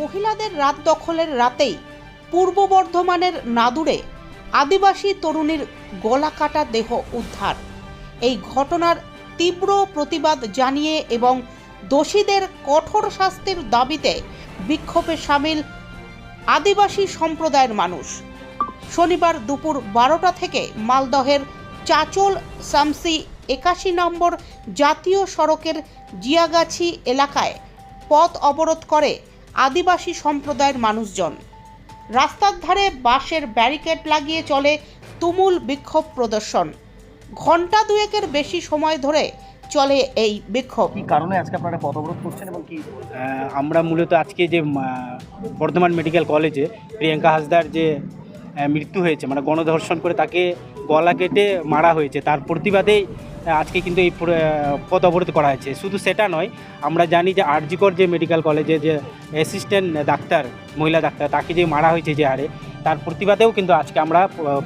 মহিলাদের রাত দখলের রাতেই পূর্ব বর্ধমানের নাদুরে আদিবাসী তরুণীর গলা কাটা দেহ উদ্ধার। এই ঘটনার তীব্র প্রতিবাদ জানিয়ে এবং দোষীদের কঠোর শাস্তির দাবিতে বিক্ষোভে সামিল আদিবাসী সম্প্রদায়ের মানুষ। শনিবার দুপুর বারোটা থেকে মালদহের চাচল সামসি একাশি নম্বর জাতীয় সড়কের জিয়াগাছি এলাকায় পথ অবরোধ করে আদিবাসী সম্প্রদায়ের মানুষজন। রাস্তার ধারে বাঁশের ব্যারিকেড লাগিয়ে চলে তুমুল বিক্ষোভ প্রদর্শন। ঘণ্টা দুয়েকের বেশি সময় ধরে চলে এই বিক্ষোভ। কি কারণে আজকে আপনারা পথ অবরোধ করছেন এবং কি আমরা মূলত আজকে যে বর্ধমান মেডিকেল কলেজে প্রিয়াঙ্কা হাসদার যে মৃত্যু হয়েছে মানে গণধর্ষণ করে তাকে গলা কেটে মারা হয়েছে। তার প্রতিবাদেই আহ, আজকে কিন্তু এই পথ অবরোধ করা হয়েছে। শুধু সেটা নয় আমরা জানি যে আরজিকর যে মেডিকেল কলেজে যে অ্যাসিস্ট্যান্ট ডাক্তার মহিলা ডাক্তার তাকে যে মারা হয়েছে যে হারে তার প্রতিবাদেও কিন্তু আজকে আমরা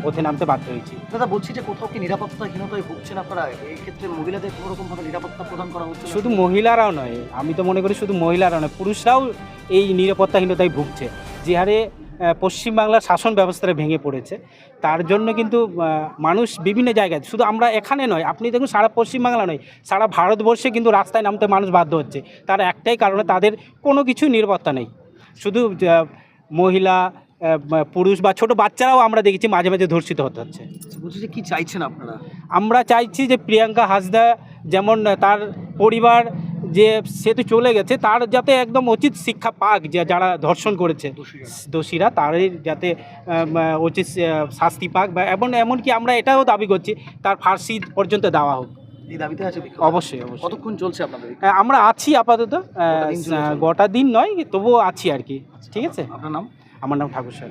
পথে নামতে বাধ্য হয়েছি। দাদা বলছি যে কোথাও কি নিরাপত্তাহীনতায় ভুগছেন আপনারা? এই ক্ষেত্রে মহিলাদের কোনো রকম নিরাপত্তা প্রদান করা হচ্ছে শুধু মহিলারাও নয় আমি তো মনে করি শুধু মহিলারাও নয় পুরুষরাও এই নিরাপত্তাহীনতায় ভুগছে। যে হারে পশ্চিমবাংলার শাসন ব্যবস্থাটা ভেঙে পড়েছে। তার জন্য কিন্তু মানুষ বিভিন্ন জায়গায় শুধু আমরা এখানে নয় আপনি দেখুন সারা পশ্চিমবাংলা নয় সারা ভারতবর্ষে কিন্তু রাস্তায় নামতে মানুষ বাধ্য হচ্ছে। তার একটাই কারণে তাদের কোনো কিছু নিরাপত্তা নেই। শুধু মহিলা পুরুষ বা ছোট বাচ্চারাও আমরা দেখেছি মাঝে মাঝে ধর্ষিত হতে হচ্ছে। বলছি যে কি চাইছেন আপনারা? আমরা চাইছি যে প্রিয়াঙ্কা হাসদা যেমন তার পরিবার যে সে তো চলে গেছে তার যাতে একদম উচিত শিক্ষা পাক যে যারা ধর্ষণ করেছে। দোষীরা। তারই যাতে উচিত শাস্তি পাক বা এমন এমনকি আমরা এটাও দাবি করছি তার ফার্সি পর্যন্ত দেওয়া হোক। এই দাবিতে আছে অবশ্যই অবশ্যই। কতক্ষণ চলছে আপনাদের আমরা আছি আপাতত? গোটা দিন নয় তবুও আছি আর কি। ঠিক আছে? আপনার নাম? আমার নাম ঠাকুর স্যার